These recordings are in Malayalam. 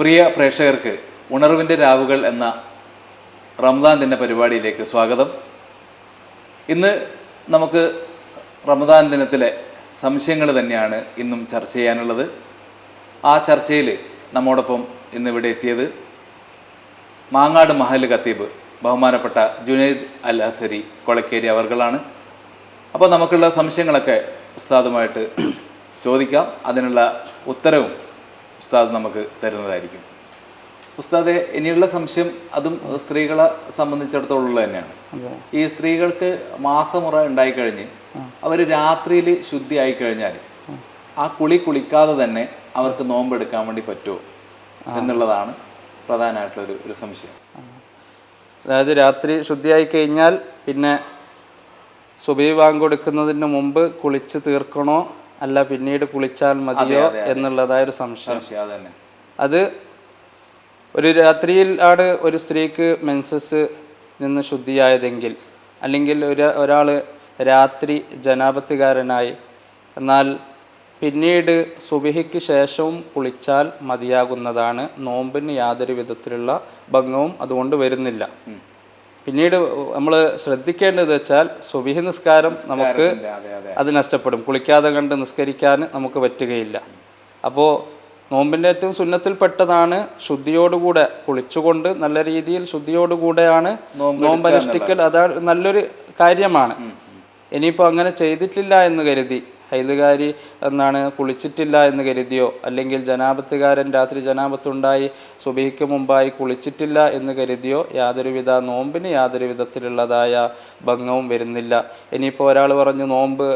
പ്രിയ പ്രേക്ഷകർക്ക് ഉണർവിന്റെ രാവുകൾ എന്ന റംദാൻ ദിന പരിപാടിയിലേക്ക് സ്വാഗതം. ഇന്ന് നമുക്ക് റമദാൻ ദിനത്തിലെ സംശയങ്ങൾ തന്നെയാണ് ഇന്നും ചർച്ച ചെയ്യാനുള്ളത്. ആ ചർച്ചയിൽ നമ്മോടൊപ്പം ഇന്നിവിടെ എത്തിയത് മാങ്ങാട് മഹൽ ഖത്തീബ് ബഹുമാനപ്പെട്ട ജുനൈദ് അൽ അസരി കൊളക്കേരി അവർകളാണ്. അപ്പോൾ നമുക്കുള്ള സംശയങ്ങളൊക്കെ ഉസ്താദുമായിട്ട് ചോദിക്കാം. അതിനുള്ള ഉത്തരവും ഉസ്താദ് നമുക്ക് തരുന്നതായിരിക്കും. ഉസ്താദെ ഇനിയുള്ള സംശയം അതും സ്ത്രീകളെ സംബന്ധിച്ചിടത്തോളം തന്നെയാണ്. ഈ സ്ത്രീകൾക്ക് മാസമുറ ഉണ്ടായിക്കഴിഞ്ഞ് അവർ രാത്രിയിൽ ശുദ്ധി ആയി കഴിഞ്ഞാൽ ആ കുളി കുളിക്കാതെ തന്നെ അവർക്ക് നോമ്പെടുക്കാൻ വേണ്ടി പറ്റുമോ എന്നുള്ളതാണ് പ്രധാനമായിട്ടുള്ള ഒരു സംശയം. അതായത് രാത്രി ശുദ്ധിയായി കഴിഞ്ഞാൽ പിന്നെ സുബൈ വാങ്ങ് കൊടുക്കുന്നതിന് മുമ്പ് കുളിച്ച് തീർക്കണോ അല്ല പിന്നീട് കുളിച്ചാൽ മതിയോ എന്നുള്ളതായ ഒരു സംശയം. അത് ഒരു രാത്രിയിൽ ആണ് ഒരു സ്ത്രീക്ക് മെൻസസ് നിന്ന് ശുദ്ധിയായതെങ്കിൽ അല്ലെങ്കിൽ ഒരു ഒരാൾ രാത്രി ജനാപത്തുകാരനായി എന്നാൽ പിന്നീട് സുബിഹിക്ക് ശേഷവും കുളിച്ചാൽ മതിയാകുന്നതാണ് നോമ്പിന് യാതൊരു വിധത്തിലുള്ള ഭംഗവും അതുകൊണ്ട് വരുന്നില്ല. പിന്നീട് നമ്മൾ ശ്രദ്ധിക്കേണ്ടത് വെച്ചാൽ സുബിഹി നിസ്കാരം നമുക്ക് അതെ നഷ്ടപ്പെടും. കുളിക്കാതെ കണ്ട് നിസ്കരിക്കാൻ നമുക്ക് പറ്റുകയില്ല. അപ്പോൾ നോമ്പിന്റെ ഏറ്റവും സുന്നത്തിൽപ്പെട്ടതാണ് ശുദ്ധിയോടുകൂടെ കുളിച്ചുകൊണ്ട് നല്ല രീതിയിൽ ശുദ്ധിയോടുകൂടെയാണ് നോമ്പ് അനുഷ്ഠിക്കൽ. അതാണ് നല്ലൊരു കാര്യമാണ്. ഇനിയിപ്പോൾ അങ്ങനെ ചെയ്തിട്ടില്ല എന്ന് കരുതി ഹൈലുകാരി എന്നാണ് കുളിച്ചിട്ടില്ല എന്ന് കരുതിയോ? അല്ലെങ്കിൽ ജനാപത്തുകാരൻ രാത്രി ജനാപത്തുണ്ടായി സുബഹിക്ക് മുമ്പായി കുളിച്ചിട്ടില്ല എന്ന് കരുതിയോ? യാതൊരുവിധ നോമ്പിന് യാതൊരു വിധത്തിലുള്ളതായ ഭംഗവും വരുന്നില്ല. ഇനിയിപ്പോൾ ഒരാൾ പറഞ്ഞു നോമ്പ്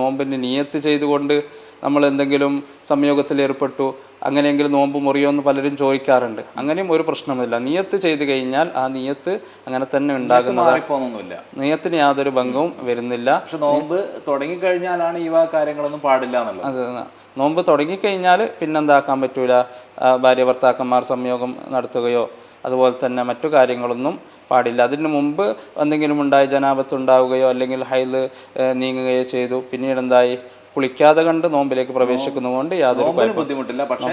നോമ്പിന് നീയത്ത് ചെയ്തുകൊണ്ട് നമ്മൾ എന്തെങ്കിലും സംയോഗത്തിൽ ഏർപ്പെട്ടു അങ്ങനെയെങ്കിലും നോമ്പ് മുറിയോ എന്ന് പലരും ചോദിക്കാറുണ്ട്. അങ്ങനെയും ഒരു പ്രശ്നമില്ല നിയത്ത് ചെയ്തു കഴിഞ്ഞാൽ ആ നിയത്ത് അങ്ങനെ തന്നെ ഉണ്ടാകുന്നത്. മാറിപ്പോന്നൊന്നുമില്ല നിയത്തിന് യാതൊരു ഭംഗവും വരുന്നില്ല. പക്ഷെ നോമ്പ് തുടങ്ങിക്കഴിഞ്ഞാലാണ് ഈ വാ കാര്യങ്ങളൊന്നും പാടില്ല എന്നുള്ളത്. അത് നോമ്പ് തുടങ്ങിക്കഴിഞ്ഞാൽ പിന്നെന്താക്കാൻ പറ്റൂല? ഭാര്യ ഭർത്താക്കന്മാർ സംയോഗം നടത്തുകയോ അതുപോലെ തന്നെ മറ്റു കാര്യങ്ങളൊന്നും പാടില്ല. അതിന് മുമ്പ് എന്തെങ്കിലും ഉണ്ടായി ജനാപത്ത് ഉണ്ടാവുകയോ അല്ലെങ്കിൽ ഹൈൽ നീങ്ങുകയോ ചെയ്തു. പിന്നീട് എന്തായി കുളിക്കാതെ കണ്ട് നോമ്പിലേക്ക് പ്രവേശിക്കുന്നതുകൊണ്ട് യാതൊരു ബുദ്ധിമുട്ടില്ല. പക്ഷെ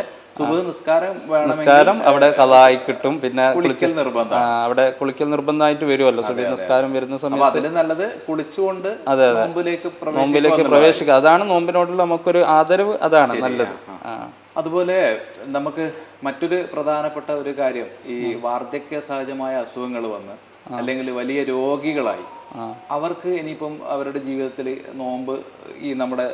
നിസ്കാരം നിസ്കാരം അവിടെ കലായി കിട്ടും. പിന്നെ കുളിക്കൽ നിർബന്ധം. അവിടെ കുളിക്കൽ നിർബന്ധമായിട്ട് വരുമല്ലോ. സുബി നിസ്കാരം വരുന്ന സമയത്ത് നല്ലത് കുളിച്ചുകൊണ്ട് നോമ്പിലേക്ക് പ്രവേശിക്കുക നോമ്പിലേക്ക് പ്രവേശിക്കുക. അതാണ് നോമ്പിനോടുള്ള നമുക്കൊരു ആദരവ്. അതാണ് നല്ലത്. അതുപോലെ നമുക്ക് മറ്റൊരു പ്രധാനപ്പെട്ട ഒരു കാര്യം. ഈ വാർദ്ധക്യ സഹജമായ അസുഖങ്ങൾ വന്ന് അല്ലെങ്കിൽ വലിയ രോഗികളായി. അവർക്ക് ഇനിയിപ്പം അവരുടെ ജീവിതത്തിൽ നോമ്പ് ഈ നമ്മുടെ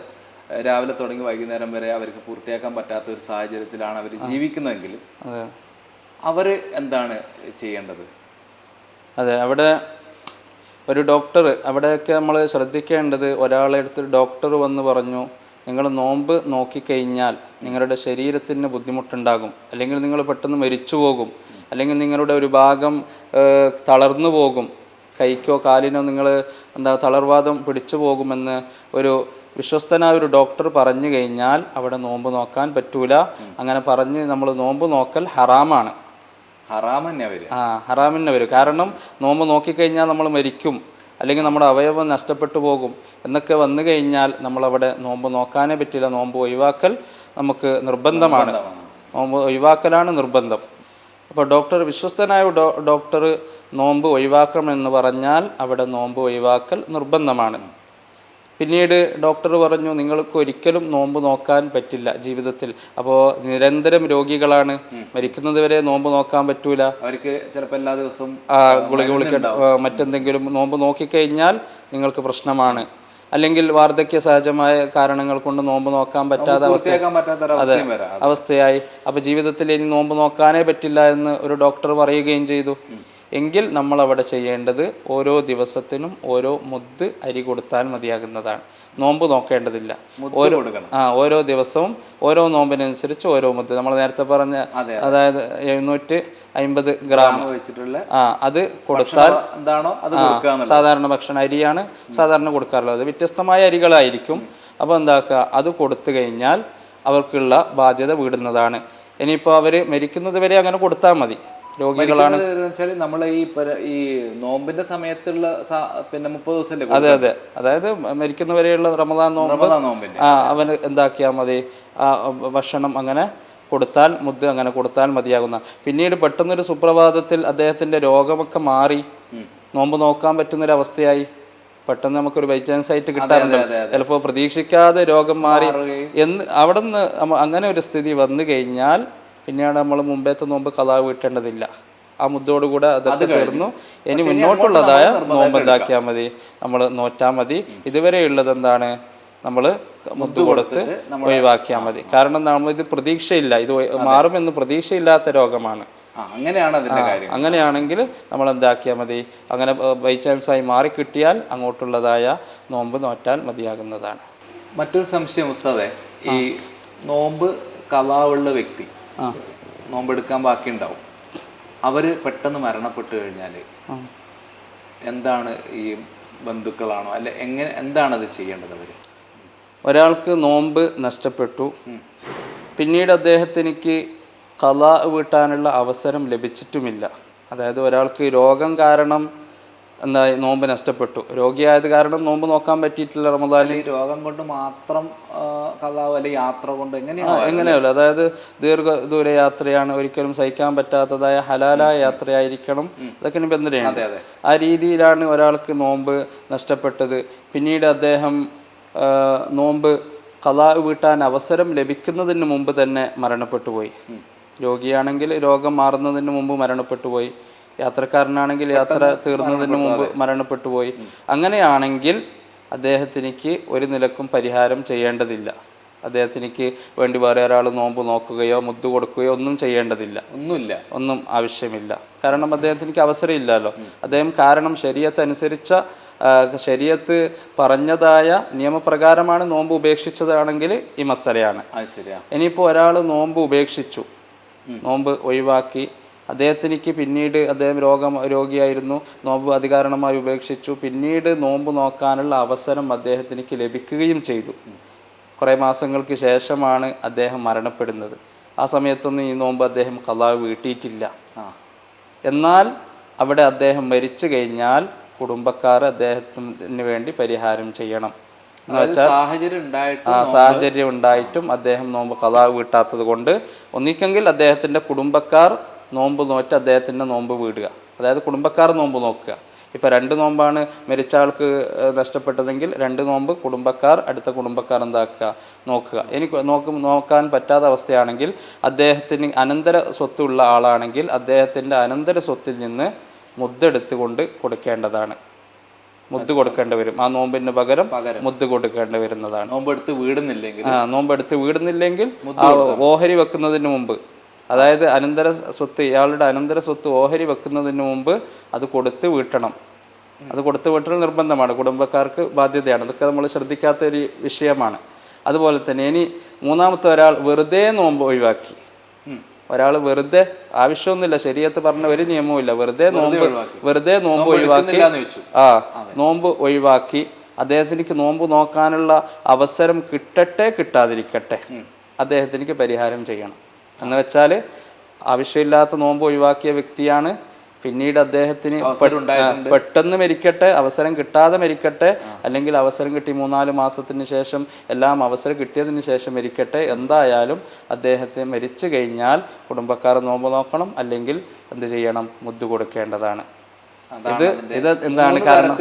രാവിലെ തുടങ്ങി വൈകുന്നേരം വരെ അവർക്ക് പൂർത്തിയാക്കാൻ പറ്റാത്ത ഒരു സാഹചര്യത്തിലാണ് അവർ ജീവിക്കുന്നതെങ്കിൽ അവർ എന്താണ് ചെയ്യേണ്ടത്? അതെ അവിടെ ഒരു ഡോക്ടർ അവിടെയൊക്കെ നമ്മൾ ശ്രദ്ധിക്കേണ്ടത് ഒരാളെ അടുത്ത് ഡോക്ടർ വന്ന് പറഞ്ഞു നിങ്ങൾ നോമ്പ് നോക്കിക്കഴിഞ്ഞാൽ നിങ്ങളുടെ ശരീരത്തിന് ബുദ്ധിമുട്ടുണ്ടാകും അല്ലെങ്കിൽ നിങ്ങൾ പെട്ടെന്ന് മരിച്ചു പോകും അല്ലെങ്കിൽ നിങ്ങളുടെ ഒരു ഭാഗം തളർന്നു പോകും. കൈക്കോ കാലിനോ നിങ്ങൾ എന്താ തളർവാദം പിടിച്ചു പോകുമെന്ന് ഒരു വിശ്വസ്തനായ ഒരു ഡോക്ടർ പറഞ്ഞു കഴിഞ്ഞാൽ അവിടെ നോമ്പ് നോക്കാൻ പറ്റൂല. അങ്ങനെ പറഞ്ഞ് നമ്മൾ നോമ്പ് നോക്കൽ ഹറാമാണ്. ഹറാം തന്നെ ആ വരും. കാരണം നോമ്പ് നോക്കിക്കഴിഞ്ഞാൽ നമ്മൾ മരിക്കും. അല്ലെങ്കിൽ നമ്മുടെ അവയവം നഷ്ടപ്പെട്ടു പോകും. എന്നൊക്കെ വന്നു കഴിഞ്ഞാൽ നമ്മളവിടെ നോമ്പ് നോക്കാനേ പറ്റില്ല. നോമ്പ് ഒഴിവാക്കൽ നമുക്ക് നിർബന്ധമാണ്. നോമ്പ് ഒഴിവാക്കലാണ് നിർബന്ധം. അപ്പോൾ ഡോക്ടർ വിശ്വസ്തനായ ഡോക്ടർ നോമ്പ് ഒഴിവാക്കണമെന്ന് പറഞ്ഞാൽ അവിടെ നോമ്പ് ഒഴിവാക്കൽ നിർബന്ധമാണ്. പിന്നീട് ഡോക്ടർ പറഞ്ഞു നിങ്ങൾക്ക് ഒരിക്കലും നോമ്പ് നോക്കാൻ പറ്റില്ല ജീവിതത്തിൽ. അപ്പോൾ നിരന്തരം രോഗികളാണ്. മരിക്കുന്നത് വരെ നോമ്പ് നോക്കാൻ പറ്റൂല. അവർക്ക് ചിലപ്പോൾ എല്ലാ ദിവസവും ഗുളിക ഗുളിക മറ്റെന്തെങ്കിലും നോമ്പ് നോക്കിക്കഴിഞ്ഞാൽ നിങ്ങൾക്ക് പ്രശ്നമാണ്. അല്ലെങ്കിൽ വാർദ്ധക്യ സഹജമായ കാരണങ്ങൾ കൊണ്ട് നോമ്പ് നോക്കാൻ അവസ്ഥയും വരാം. അവസ്ഥയായി. അപ്പൊ ജീവിതത്തിൽ ഇനി നോമ്പ് നോക്കാനേ പറ്റില്ല എന്ന് ഒരു ഡോക്ടർ പറയുകയും ചെയ്തു. എങ്കിൽ നമ്മൾ അവിടെ ചെയ്യേണ്ടത് ഓരോ ദിവസത്തിനും ഓരോ മുദ്ദ് അരി കൊടുത്താൽ മതിയാകുന്നതാണ്. നോമ്പ് നോക്കേണ്ടതില്ല. ഓരോ. ആ ഓരോ ദിവസവും ഓരോ നോമ്പിനനുസരിച്ച് ഓരോ മുത്ത് നമ്മൾ നേരത്തെ പറഞ്ഞ അതായത് എഴുന്നൂറ്റി അമ്പത് ഗ്രാം. വെച്ചിട്ടുള്ള ആ അത് കൊടുത്താൽ എന്താണോ സാധാരണ ഭക്ഷണ അരിയാണ് സാധാരണ കൊടുക്കാറുള്ളത്. വ്യത്യസ്തമായ അരികളായിരിക്കും. അപ്പോൾ എന്താക്കുക? അത് കൊടുത്തു കഴിഞ്ഞാൽ അവർക്കുള്ള ബാധ്യത വീടുന്നതാണ്. ഇനിയിപ്പോൾ അവർ മരിക്കുന്നത് വരെ അങ്ങനെ കൊടുത്താൽ മതി. രോഗികളാണ്. നമ്മൾ ഈ ഈ നോമ്പിന്റെ സമയത്തുള്ള പിന്നെ മുപ്പത് ദിവസത്തിന്റെ അതെ അതെ. അതായത് മരിക്കുന്നവരെയുള്ള റമദാൻ നോമ്പ് നോമ്പിന്റെ. ആ അവന് എന്താക്കിയാൽ മതി? ആ ഭക്ഷണം അങ്ങനെ കൊടുത്താൽ മുദ്ര അങ്ങനെ കൊടുത്താൽ മതിയാകുന്ന. പിന്നീട് പെട്ടെന്നൊരു സുപ്രഭാതത്തിൽ അദ്ദേഹത്തിന്റെ രോഗമൊക്കെ മാറി. നോമ്പ് നോക്കാൻ പറ്റുന്നൊരവസ്ഥയായി. പെട്ടെന്ന് നമുക്കൊരു ബൈ ചാൻസ് ആയിട്ട് കിട്ടാറുണ്ട് ചിലപ്പോൾ പ്രതീക്ഷിക്കാതെ രോഗം മാറി എന്ന് അവിടെ നിന്ന് അങ്ങനെ ഒരു സ്ഥിതി വന്നു കഴിഞ്ഞാൽ പിന്നീട് നമ്മൾ മുമ്പേത്തെ നോമ്പ് കഥാ വീട്ടേണ്ടതില്ല ആ മുദ്ദോടുകൂടെ അതൊക്കെ തീർന്നു. ഇനി മുന്നോട്ടുള്ളതായ നോമ്പ് എന്താക്കിയാൽ മതി. നമ്മൾ നോറ്റാൽ മതി. ഇതുവരെ ഉള്ളത് എന്താണ്? നമ്മൾ മുത്ത് കൊടുത്ത് ഒഴിവാക്കിയാൽ മതി. കാരണം നമ്മൾ ഇത് പ്രതീക്ഷയില്ല. ഇത് മാറുമെന്ന് പ്രതീക്ഷയില്ലാത്ത രോഗമാണ്. അങ്ങനെയാണ് അതിന്റെ കാര്യം അങ്ങനെയാണെങ്കിൽ നമ്മൾ എന്താക്കിയാൽ മതി. അങ്ങനെ ബൈ ചാൻസ് ആയി മാറി കിട്ടിയാൽ അങ്ങോട്ടുള്ളതായ നോമ്പ് നോറ്റാൽ മതിയാകുന്നതാണ്. മറ്റൊരു സംശയം ഉസ്താദെ. ഈ നോമ്പ് കലാവുള്ള വ്യക്തി നോമ്പെടുക്കാൻ ബാക്കിയുണ്ടാവും. അവർ പെട്ടെന്ന് മരണപ്പെട്ടു കഴിഞ്ഞാൽ എന്താണ് ഈ ബന്ധുക്കളാണോ? അല്ലെ എങ്ങനെ എന്താണ് അത് ചെയ്യേണ്ടത് അവർ? ഒരാൾക്ക് നോമ്പ് നഷ്ടപ്പെട്ടു. പിന്നീട് അദ്ദേഹത്തിനിക്ക് കല വീട്ടാനുള്ള അവസരം ലഭിച്ചിട്ടുമില്ല. അതായത് ഒരാൾക്ക് രോഗം കാരണം എന്താ നോമ്പ് നഷ്ടപ്പെട്ടു. രോഗിയായത് കാരണം നോമ്പ് നോക്കാൻ പറ്റിയിട്ടില്ല റമദാനിൽ. രോഗം കൊണ്ട് മാത്രം കഥാവ് അല്ലെങ്കിൽ യാത്ര കൊണ്ട് എങ്ങനെയാണ് എങ്ങനെയല്ല. അതായത് ദീർഘ ദൂര യാത്രയാണ് ഒരിക്കലും സഹിക്കാൻ പറ്റാത്തതായ ഹലാലായ യാത്രയായിരിക്കണം. അതൊക്കെ ബന്ധനയാണ്. അതെ അതെ. ആ രീതിയിലാണ് ഒരാൾക്ക് നോമ്പ് നഷ്ടപ്പെട്ടത്. പിന്നീട് അദ്ദേഹം നോമ്പ് കലാ വീട്ടാൻ അവസരം ലഭിക്കുന്നതിന് മുമ്പ് തന്നെ മരണപ്പെട്ടു പോയി രോഗിയാണെങ്കിൽ രോഗം മാറുന്നതിന് മുമ്പ് മരണപ്പെട്ടു പോയി യാത്രക്കാരനാണെങ്കിൽ യാത്ര തീർന്നതിന് മുമ്പ് മരണപ്പെട്ടു പോയി. അങ്ങനെയാണെങ്കിൽ അദ്ദേഹത്തിനിക്ക് ഒരു നിലക്കും പരിഹാരം ചെയ്യേണ്ടതില്ല. അദ്ദേഹത്തിനിക്ക് വേണ്ടി വേറെ ഒരാൾ നോമ്പ് നോക്കുകയോ മുദ്ദു കൊടുക്കുകയോ ഒന്നും ചെയ്യേണ്ടതില്ല. ഒന്നുമില്ല. ഒന്നും ആവശ്യമില്ല. കാരണം അദ്ദേഹത്തിനിക്ക് അവസരമില്ലല്ലോ. അദ്ദേഹം കാരണം ശരീരത്ത് അനുസരിച്ച ശരീരത്ത് പറഞ്ഞതായ നിയമപ്രകാരമാണ് നോമ്പ് ഉപേക്ഷിച്ചതാണെങ്കിൽ ഈ മസലയാണ്. ഇനിയിപ്പോൾ ഒരാൾ നോമ്പ് ഉപേക്ഷിച്ചു. നോമ്പ് ഒഴിവാക്കി അദ്ദേഹത്തിനിക്ക് പിന്നീട് അദ്ദേഹം രോഗം രോഗിയായിരുന്നു. നോമ്പ് അധികാരണമായി ഉപേക്ഷിച്ചു. പിന്നീട് നോമ്പ് നോക്കാനുള്ള അവസരം അദ്ദേഹത്തിനിക്ക് ലഭിക്കുകയും ചെയ്തു. കുറേ മാസങ്ങൾക്ക് ശേഷമാണ് അദ്ദേഹം മരണപ്പെടുന്നത്. ആ സമയത്തൊന്നും ഈ നോമ്പ് അദ്ദേഹം കലാവ് വീട്ടിയിട്ടില്ല. എന്നാൽ അവിടെ അദ്ദേഹം മരിച്ചു കഴിഞ്ഞാൽ കുടുംബക്കാർ അദ്ദേഹത്തിന് വേണ്ടി പരിഹാരം ചെയ്യണം. എന്ന് അതായത് സാഹചര്യം ഉണ്ടായിട്ട് ആ സാഹചര്യം ഉണ്ടായിട്ടും അദ്ദേഹം നോമ്പ് കലാവ് വീട്ടാത്തത് കൊണ്ട് ഒന്നിക്കെങ്കിൽ അദ്ദേഹത്തിന്റെ കുടുംബക്കാർ നോമ്പ് നോറ്റ് അദ്ദേഹത്തിന്റെ നോമ്പ് വീടുക. അതായത് കുടുംബക്കാർ നോമ്പ് നോക്കുക. ഇപ്പോൾ രണ്ട് നോമ്പാണ് മരിച്ച ആൾക്ക് നഷ്ടപ്പെട്ടതെങ്കിൽ രണ്ട് നോമ്പ് കുടുംബക്കാർ അടുത്ത കുടുംബക്കാർ എന്താക്കുക? നോക്കുക. എനിക്ക് നോക്ക് നോക്കാൻ പറ്റാത്ത അവസ്ഥയാണെങ്കിൽ അദ്ദേഹത്തിന് അനന്തര സ്വത്തുള്ള ആളാണെങ്കിൽ അദ്ദേഹത്തിന്റെ അനന്തര സ്വത്തിൽ നിന്ന് മുദ്ദെടുത്തുകൊണ്ട് കൊടുക്കേണ്ടതാണ്. മുദ്ദ് കൊടുക്കേണ്ടി വരും. ആ നോമ്പിന് പകരം മുദ്ദ് കൊടുക്കേണ്ടി വരുന്നതാണ്. നോമ്പെടുത്ത് വീടുന്നില്ലെങ്കിൽ ആ നോമ്പെടുത്ത് വീടുന്നില്ലെങ്കിൽ ഓഹരി വെക്കുന്നതിന് മുമ്പ് അതായത് അനന്തര സ്വത്ത് ഇയാളുടെ അനന്തര സ്വത്ത് ഓഹരി വെക്കുന്നതിന് മുമ്പ് അത് കൊടുത്ത് വീട്ടണം. അത് കൊടുത്ത് വീട്ടൽ നിർബന്ധമാണ്. കുടുംബക്കാർക്ക് ബാധ്യതയാണ്. അതൊക്കെ നമ്മൾ ശ്രദ്ധിക്കാത്ത ഒരു വിഷയമാണ്. അതുപോലെ തന്നെ ഇനി മൂന്നാമത്തെ ഒരാൾ വെറുതെ നോമ്പ് ഒഴിവാക്കി. ഒരാൾ വെറുതെ ആവശ്യമൊന്നുമില്ല ശരീരത്ത് പറഞ്ഞ ഒരു നിയമവും ഇല്ല. വെറുതെ നോമ്പ് വെറുതെ നോമ്പ് ഒഴിവാക്കി. ആ നോമ്പ് ഒഴിവാക്കി. അദ്ദേഹത്തിനിക്ക് നോമ്പ് നോക്കാനുള്ള അവസരം കിട്ടട്ടെ കിട്ടാതിരിക്കട്ടെ. അദ്ദേഹത്തിനിക്ക് പരിഹാരം ചെയ്യണം. എന്ന് വെച്ചാൽ ആവശ്യമില്ലാത്ത നോമ്പ് ഒഴിവാക്കിയ വ്യക്തിയാണ്. പിന്നീട് അദ്ദേഹത്തിന് പെട്ടെന്ന് മരിക്കട്ടെ അവസരം കിട്ടാതെ മരിക്കട്ടെ അല്ലെങ്കിൽ അവസരം കിട്ടി മൂന്നാൽ മാസത്തിന് ശേഷം എല്ലാം അവസരം കിട്ടിയതിന് ശേഷം മരിക്കട്ടെ എന്തായാലും അദ്ദേഹത്തെ മരിച്ചു കഴിഞ്ഞാൽ കുടുംബക്കാർ നോമ്പ് നോക്കണം അല്ലെങ്കിൽ എന്ത് ചെയ്യണം? മുദ്ദു കൊടുക്കേണ്ടതാണ്. ഇത് ഇത് എന്താണ് കാരണം?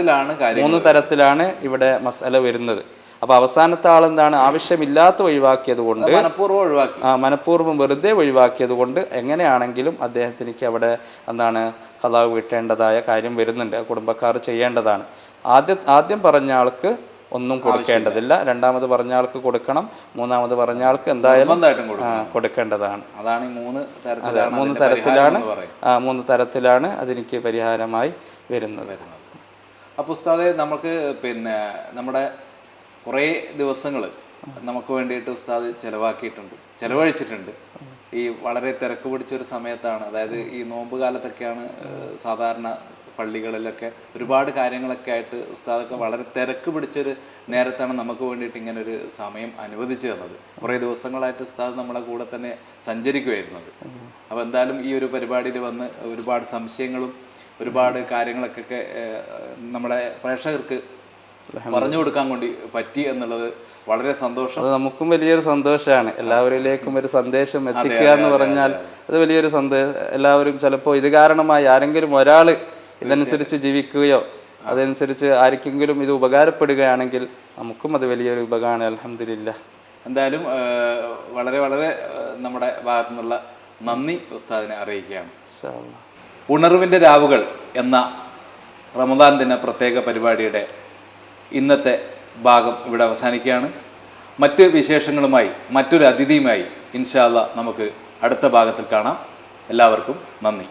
മൂന്ന് തരത്തിലാണ് ഇവിടെ മസാല വരുന്നത്. അപ്പൊ അവസാനത്തെ ആളെന്താണ് ആവശ്യമില്ലാത്ത ഒഴിവാക്കിയത് കൊണ്ട് മനഃപൂർവം ഒഴിവാക്കി. ആ മനഃപൂർവം വെറുതെ ഒഴിവാക്കിയത് കൊണ്ട് എങ്ങനെയാണെങ്കിലും അദ്ദേഹത്തിന് അവിടെ എന്താണ് കഥാവ് വീട്ടേണ്ടതായ കാര്യം വരുന്നുണ്ട്. കുടുംബക്കാർ ചെയ്യേണ്ടതാണ്. ആദ്യ ആദ്യം പറഞ്ഞ ആൾക്ക് ഒന്നും കൊടുക്കേണ്ടതില്ല. രണ്ടാമത് പറഞ്ഞ ആൾക്ക് കൊടുക്കണം. മൂന്നാമത് പറഞ്ഞ ആൾക്ക് എന്തായാലും കൊടുക്കേണ്ടതാണ്. അതാണ് മൂന്ന് തരത്തിലാണ് മൂന്ന് തരത്തിലാണ് മൂന്ന് തരത്തിലാണ് അതെനിക്ക് പരിഹാരമായി വരുന്നത്. അപ്പൊ ഉസ്താദെ നമുക്ക് പിന്നെ നമ്മുടെ കുറേ ദിവസങ്ങൾ നമുക്ക് വേണ്ടിയിട്ട് ഉസ്താദ് ചെലവാക്കിയിട്ടുണ്ട് ചെലവഴിച്ചിട്ടുണ്ട്. ഈ വളരെ തിരക്ക് പിടിച്ച ഒരു സമയത്താണ്. അതായത് ഈ നോമ്പ് കാലത്തൊക്കെയാണ് സാധാരണ പള്ളികളിലൊക്കെ ഒരുപാട് കാര്യങ്ങളൊക്കെ ആയിട്ട് ഉസ്താദൊക്കെ വളരെ തിരക്ക് പിടിച്ചൊരു നേരത്താണ് നമുക്ക് വേണ്ടിയിട്ട് ഇങ്ങനെ ഒരു സമയം അനുവദിച്ചു തന്നത്. കുറേ ദിവസങ്ങളായിട്ട് ഉസ്താദ് നമ്മളെ കൂടെ തന്നെ സഞ്ചരിക്കുമായിരുന്നത് അപ്പോൾ എന്തായാലും ഈ ഒരു പരിപാടിയിൽ വന്ന് ഒരുപാട് സംശയങ്ങളും ഒരുപാട് കാര്യങ്ങളൊക്കെ നമ്മുടെ പ്രേക്ഷകർക്ക് പറഞ്ഞു കൊടുക്കാൻ വേണ്ടി പറ്റി എന്നുള്ളത് വളരെ സന്തോഷം. അത് നമുക്കും വലിയൊരു സന്തോഷമാണ്. എല്ലാവരിലേക്കും ഒരു സന്ദേശം എത്തിക്കുക എന്ന് പറഞ്ഞാൽ അത്. വലിയൊരു സന്ദേശം എല്ലാവരും ചിലപ്പോൾ ഇത് കാരണമായി ആരെങ്കിലും ഒരാൾ ഇതനുസരിച്ച് ജീവിക്കുകയോ അതനുസരിച്ച് ആർക്കെങ്കിലും ഇത് ഉപകാരപ്പെടുകയാണെങ്കിൽ നമുക്കും അത് വലിയൊരു ഉപകാരമാണ്. അലഹമില്ല എന്തായാലും വളരെ വളരെ നമ്മുടെ ഭാഗത്തു നിന്നുള്ള നന്ദി ഉസ്താദിനെ അറിയിക്കുകയാണ്. ഉണർവിന്റെ രാവുകൾ എന്ന റമദാൻ ദിന പ്രത്യേക പരിപാടിയുടെ ഇന്നത്തെ ഭാഗം ഇവിടെ അവസാനിക്കുകയാണ്. മറ്റ് വിശേഷങ്ങളുമായി മറ്റൊരു അതിഥിയുമായി ഇൻഷാല്ല നമുക്ക് അടുത്ത ഭാഗത്തിൽ കാണാം. എല്ലാവർക്കും നന്ദി.